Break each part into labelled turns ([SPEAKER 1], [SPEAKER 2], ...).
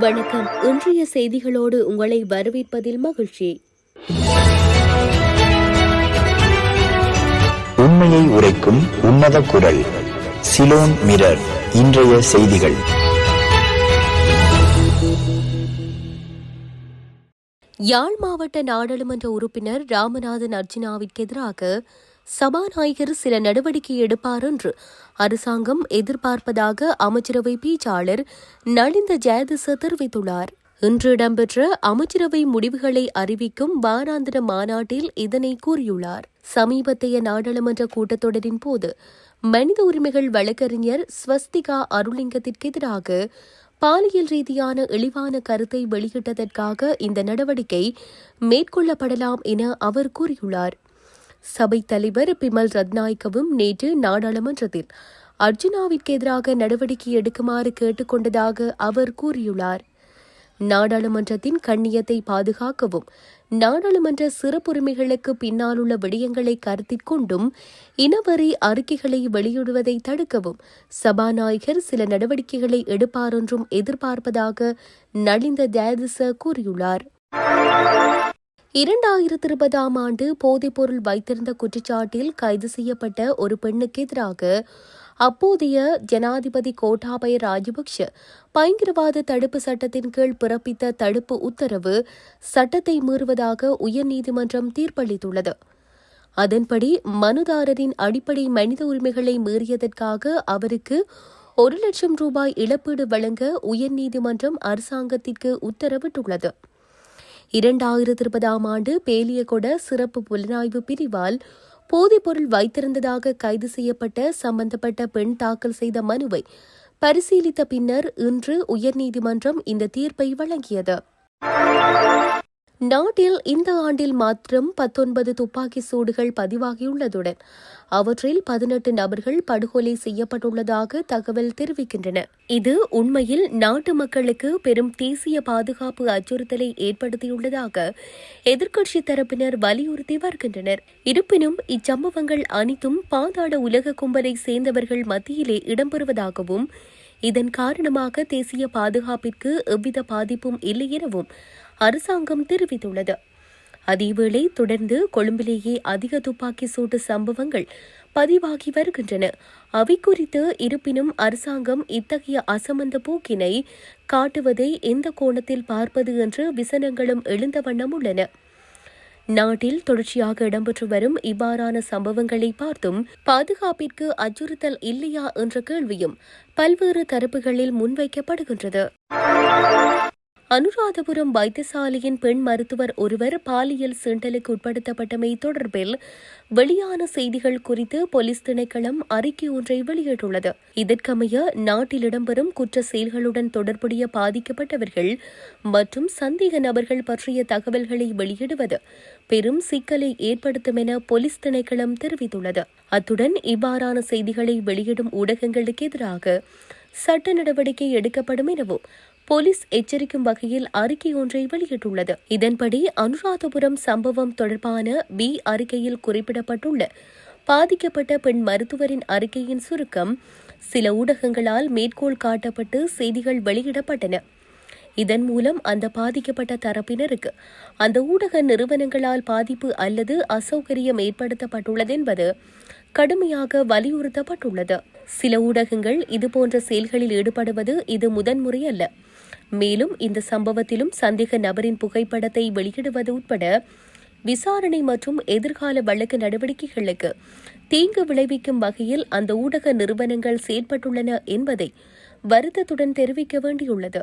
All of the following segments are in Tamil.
[SPEAKER 1] வணக்கம். இன்றைய செய்திகளோடு உங்களை வரவேற்பதில் மகிழ்ச்சி.
[SPEAKER 2] உண்மையை உரைக்கும் உன்னத குரல் சிலோன் மிரர் இன்றைய செய்திகள்.
[SPEAKER 1] யாழ் மாவட்ட நாடாளுமன்ற உறுப்பினர் ராமநாதன் அர்ஜுனாவிற்கு எதிராக சபாநாயகர் சில நடவடிக்கை எடுப்பார் என்று அரசாங்கம் எதிர்பார்ப்பதாக அமைச்சரவை பேச்சாளர் நலிந்த ஜெயதிச தெரிவித்துள்ளார். இன்று இடம்பெற்ற அமைச்சரவை முடிவுகளை அறிவிக்கும் வாராந்திர மாநாட்டில் இதனை கூறியுள்ளார். சமீபத்தைய நாடாளுமன்ற கூட்டத்தொடரின் போது மனித உரிமைகள் வழக்கறிஞர் ஸ்வஸ்திகா அருளிங்கத்திற்கு எதிராக பாலியல் ரீதியான இழிவான கருத்தை வெளியிட்டதற்காக இந்த நடவடிக்கை மேற்கொள்ளப்படலாம் என அவர் கூறியுள்ளார். சபைத் தலைவர் பிமல் ரத்நாயக்கவும் நேற்று நாடாளுமன்றத்தில் அர்ஜுனாவிற்கு எதிராக நடவடிக்கை எடுக்குமாறு கேட்டுக்கொண்டதாக அவர் கூறியுள்ளார். நாடாளுமன்றத்தின் கண்ணியத்தை பாதுகாக்கவும் நாடாளுமன்ற சிறப்புரிமைகளுக்கு பின்னாலுள்ள விடயங்களை கருத்தில் கொண்டும் இனவரி அறிக்கைகளை வெளியிடுவதை தடுக்கவும் சபாநாயகர் சில நடவடிக்கைகளை எடுப்பார் என்றும் எதிர்பார்ப்பதாக நளிந்த தயாதிச கூறியுள்ளார். இரண்டாயிரத்தி இருபதாம் ஆண்டு போதைப்பொருள் வைத்திருந்த குற்றச்சாட்டில் கைது செய்யப்பட்ட ஒரு பெண்ணுக்கு எதிராக அப்போதைய ஜனாதிபதி கோட்டாபய ராஜபக்ஷ பயங்கரவாத தடுப்பு சட்டத்தின் கீழ் பிறப்பித்த தடுப்பு உத்தரவு சட்டத்தை மீறுவதாக உயர்நீதிமன்றம் தீர்ப்பளித்துள்ளது. அதன்படி மனுதாரரின் அடிப்படை மனித உரிமைகளை மீறியதற்காக அவருக்கு ஒரு லட்சம் ரூபாய் இழப்பீடு வழங்க உயர்நீதிமன்றம் அரசாங்கத்திற்கு உத்தரவிட்டுள்ளது. இரண்டாயிரத்தி இருபதாம் ஆண்டு பேலியகொட சிறப்பு புலனாய்வு பிரிவால் போதைப்பொருள் வைத்திருந்ததாக கைது செய்யப்பட்ட சம்பந்தப்பட்ட பெண் தாக்கல் செய்த மனுவை பரிசீலித்த பின்னர் இன்று உயர்நீதிமன்றம் இந்த தீர்ப்பை வழங்கியது. நாட்டில் இந்த ஆண்டில் மாத்திரம் பத்தொன்பது துப்பாக்கி சூடுகள் பதிவாகியுள்ளதுடன் அவற்றில் பதினெட்டு நபர்கள் படுகொலை செய்யப்பட்டுள்ளதாக தகவல் தெரிவிக்கின்றன. இது உண்மையில் நாட்டு மக்களுக்கு பெரும் தேசிய பாதுகாப்பு அச்சுறுத்தலை ஏற்படுத்தியுள்ளதாக எதிர்க்கட்சி தரப்பினர் வலியுறுத்தி வருகின்றனர். இருப்பினும் இச்சம்பவங்கள் அனைத்தும் பாதாள உலக கும்பலை சேர்ந்தவர்கள் மத்தியிலே இடம்பெறுவதாகவும் இதன் காரணமாக தேசிய பாதுகாப்பிற்கு எவ்வித பாதிப்பும் இல்லை எனவும் அரசாங்கம் தெரிவித்துள்ளது. அதேவேளை தொடர்ந்து கொழும்பிலேயே அதிக துப்பாக்கி சூட்டு சம்பவங்கள் பதிவாகி வருகின்றன. அவை குறித்து இருப்பினும் அரசாங்கம் இத்தகைய அசமந்த போக்கினை காட்டுவதை எந்த கோணத்தில் பார்ப்பது என்று விசனங்களும் எழுந்த வண்ணம் உள்ளன. நாட்டில் தொடர்ச்சியாக இடம்பெற்று வரும் இவ்வாறான சம்பவங்களை பார்த்தும் பாதுகாப்பிற்கு அச்சுறுத்தல் இல்லையா என்ற கேள்வியும் பல்வேறு தரப்புகளில் முன்வைக்கப்படுகின்றது. அனுராதபுரம் வைத்தியசாலையின் பெண் மருத்துவர் ஒருவர் பாலியல் சீண்டலுக்கு உட்படுத்தப்பட்டமை தொடர்பில் வெளியான செய்திகள் குறித்து போலீஸ் திணைக்களம் அறிக்கை ஒன்றை வெளியிட்டுள்ளது. இதற்கமைய நாட்டில் இடம்பெறும் குற்ற செயல்களுடன் தொடர்புடைய பாதிக்கப்பட்டவர்கள் மற்றும் சந்தேக நபர்கள் பற்றிய தகவல்களை வெளியிடுவது பெரும் சிக்கலை ஏற்படுத்தும் என போலீஸ் திணைக்களம் தெரிவித்துள்ளது. அத்துடன் இவ்வாறான செய்திகளை வெளியிடும் ஊடகங்களுக்கு எதிராக சட்ட நடவடிக்கை எடுக்கப்படும் எனவும் போலீஸ் எச்சரிக்கும் வகையில் அறிக்கை ஒன்றை வெளியிட்டுள்ளது. இதன்படி அனுராதபுரம் சம்பவம் தொடர்பான பி அறிக்கையில் குறிப்பிடப்பட்டுள்ள பாதிக்கப்பட்ட பெண் மருத்துவரின் அறிக்கையின் சுருக்கம் சில ஊடகங்களால் மேற்கோள் காட்டப்பட்டு செய்திகள் வெளியிடப்பட்டன. இதன் மூலம் அந்த பாதிக்கப்பட்ட தரப்பினருக்கு அந்த ஊடக நிறுவனங்களால் பாதிப்பு அல்லது அசௌகரியம் ஏற்படுத்தப்பட்டுள்ளது என்பது கடுமையாக வலியுறுத்தப்பட்டுள்ளது. சில ஊடகங்கள் இதுபோன்ற செயல்களில் ஈடுபடுவது இது முதன்முறை அல்ல மேலும் இந்த சம்பவத்திலும் சந்தேக நபரின் புகைப்படத்தை வெளியிடுவது உட்பட விசாரணை மற்றும் எதிர்கால வழக்கு நடவடிக்கைகளுக்கு தீங்கு விளைவிக்கும் வகையில் அந்த ஊடக நிறுவனங்கள் செயல்பட்டுள்ளன என்பதை வருத்தத்துடன் தெரிவிக்க வேண்டியுள்ளது.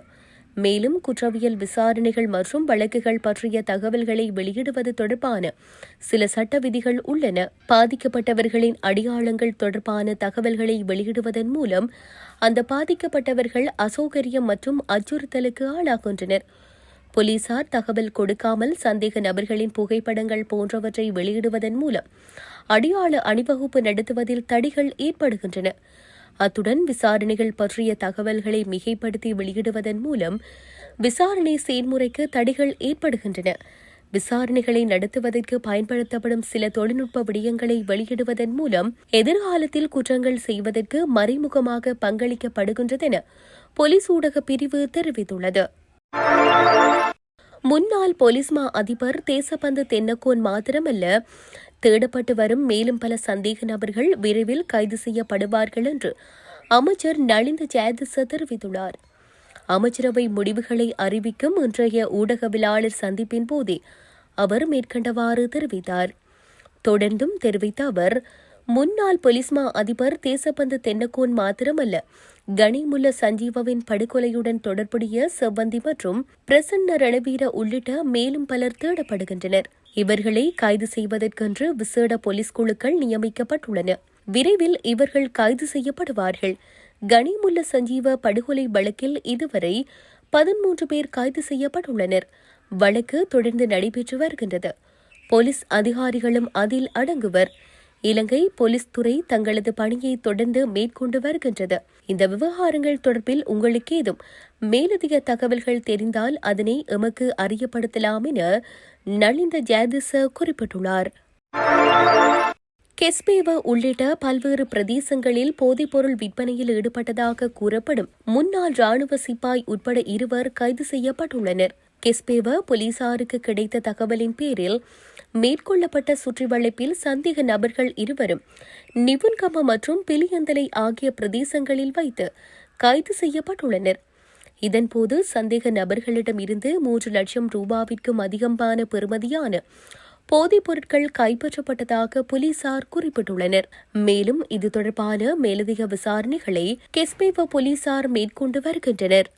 [SPEAKER 1] மேலும் குற்றவியல் விசாரணைகள் மற்றும் வழக்குகள் பற்றிய தகவல்களை வெளியிடுவது தொடர்பான சில சட்ட விதிகள் உள்ளன. பாதிக்கப்பட்டவர்களின் அடையாளங்கள் தொடர்பான தகவல்களை வெளியிடுவதன் மூலம் அந்த பாதிக்கப்பட்டவர்கள் அசௌகரியம் மற்றும் அச்சுறுத்தலுக்கு ஆளாகின்றனர். போலீசார் தகவல் கொடுக்காமல் சந்தேக நபர்களின் புகைப்படங்கள் போன்றவற்றை வெளியிடுவதன் மூலம் அடையாள அணிவகுப்பு நடத்துவதில் தடைகள் ஏற்படுகின்றன. அத்துடன் விசாரணைகள் பற்றிய தகவல்களை மிகைப்படுத்தி வெளியிடுவதன் மூலம் விசாரணை செயல்முறைக்கு தடைகள் ஏற்படுகின்றன. விசாரணைகளை நடத்துவதற்கு பயன்படுத்தப்படும் சில தொழில்நுட்ப விடயங்களை வெளியிடுவதன் மூலம் எதிர்காலத்தில் குற்றங்கள் செய்வதற்கு மறைமுகமாக பங்களிக்கப்படுகின்றதென போலீஸ் ஊடக பிரிவு தெரிவித்துள்ளது. முன்னாள் போலீஸ்மா அதிபர் தேசபந்து தென்னக்கோன் மாத்திரமல்ல தேடப்பட்டு வரும் மேலும் பல சந்தேக நபர்கள் விரைவில் கைது செய்யப்படுவார்கள் என்று அமைச்சர் நளிந்த ஜெயதிச தெரிவித்துள்ளார். அமைச்சரவை முடிவுகளை அறிவிக்கும் இன்றைய ஊடகவியலாளர் சந்திப்பின் போதே அவர் மேற்கண்டவாறு தெரிவித்தார். தொடர்ந்தும் தெரிவித்த அவர் முன்னாள் பொலிஸ்மா அதிபர் தேசப்பந்து தென்னக்கோன் மாத்திரமல்ல கனிமுல்ல சஞ்சீவவின் படுகொலையுடன் தொடர்புடைய செவ்வந்தி மற்றும் பிரசன்ன ரணவீர உள்ளிட்ட மேலும் பலர் தேடப்படுகின்றனர். இவர்களை கைது செய்வதற்கென்று விசேட போலீஸ் குழுக்கள் நியமிக்கப்பட்டுள்ளன. விரைவில் இவர்கள் கைது செய்யப்படுவார்கள். கனிமுல்ல சஞ்சீவ படுகொலை வழக்கில் இதுவரை பதிமூன்று பேர் கைது செய்யப்பட்டுள்ளனர். வழக்கு தொடர்ந்து நடைபெற்று வருகின்றது. போலீஸ் அதிகாரிகளும் அதில் அடங்குவர். இலங்கை போலீஸ் துறை தங்களது பணியை தொடர்ந்து மேற்கொண்டு வருகின்றது. இந்த விவகாரங்கள் தொடர்பில் உங்களுக்கு ஏதும் மேலதிக தகவல்கள் தெரிந்தால் அதனை எமக்கு அறியப்படுத்தலாம் என நளிந்த ஜெயதிச குறிப்பிட்டுள்ளார். கெஸ்பேவ உள்ளிட்ட பல்வேறு பிரதேசங்களில் போதைப்பொருள் விற்பனையில் ஈடுபட்டதாக கூறப்படும் முன்னாள் ராணுவ சிப்பாய் உட்பட இருவர் கைது செய்யப்பட்டுள்ளனர். கெஸ்பேவ போலீசாருக்கு கிடைத்த தகவலின் பேரில் மேற்கொள்ளப்பட்ட சுற்றிவளைப்பில் சந்தேக நபர்கள் இருவரும் நிவுன்கம மற்றும் பிலியந்தலை ஆகிய பிரதேசங்களில் வைத்து கைது செய்யப்பட்டுள்ளனர். இதன்போது சந்தேக நபர்களிடம் இருந்து மூன்று லட்சம் ரூபாவிற்கும் அதிகமான பெறுமதியான போதைப் பொருட்கள் கைப்பற்றப்பட்டதாக போலீசார் குறிப்பிட்டுள்ளனர். மேலும் இது தொடர்பான மேலதிக விசாரணைகளை கெஸ்பேவ போலீசார் மேற்கொண்டு வருகின்றனர்.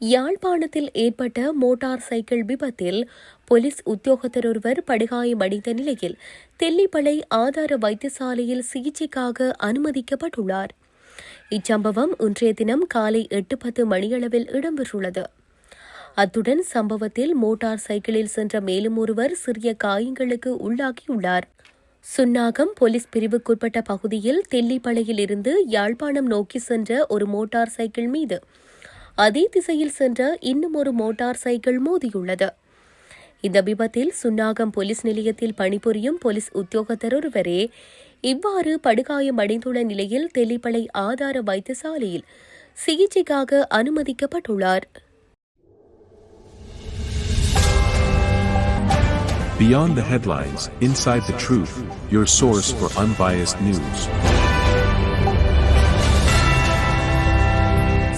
[SPEAKER 1] யாழ்ப்பாணத்தில் ஏற்பட்ட மோட்டார் சைக்கிள் விபத்தில் போலீஸ் உத்தியோகத்தர் ஒருவர் படுகாயமடைந்த நிலையில் தெல்லிப்பளை ஆதார வைத்தியசாலையில் சிகிச்சைக்காக அனுமதிக்கப்பட்டுள்ளார். இச்சம்பவம் இன்றைய தினம் காலை எட்டு பத்து மணியளவில் இடம்பெற்றுள்ளது. அத்துடன் சம்பவத்தில் மோட்டார் சைக்கிளில் சென்ற மேலும் ஒருவர் சிறிய காயங்களுக்கு உள்ளாகியுள்ளார். சுன்னாகம் போலீஸ் பிரிவுக்குட்பட்ட பகுதியில் தெல்லிப்பளையில் இருந்து யாழ்ப்பாணம் நோக்கி சென்ற ஒரு மோட்டார் சைக்கிள் மீது அதே திசையில் சென்ற இன்னும் ஒரு மோட்டார் சைக்கிள் மோதியுள்ளது இந்த விபத்தில் சுன்னாகம் போலீஸ் நிலையத்தில் பணிபுரியும் போலீஸ் உத்தியோகத்தர் ஒருவரே இவ்வாறு படுகாயம் அடைந்துள்ள நிலையில் தெளிப்பளை ஆதார வைத்தியசாலையில் சிகிச்சைக்காக அனுமதிக்கப்பட்டுள்ளார்
[SPEAKER 3] Beyond the headlines, inside the truth, your source for unbiased news.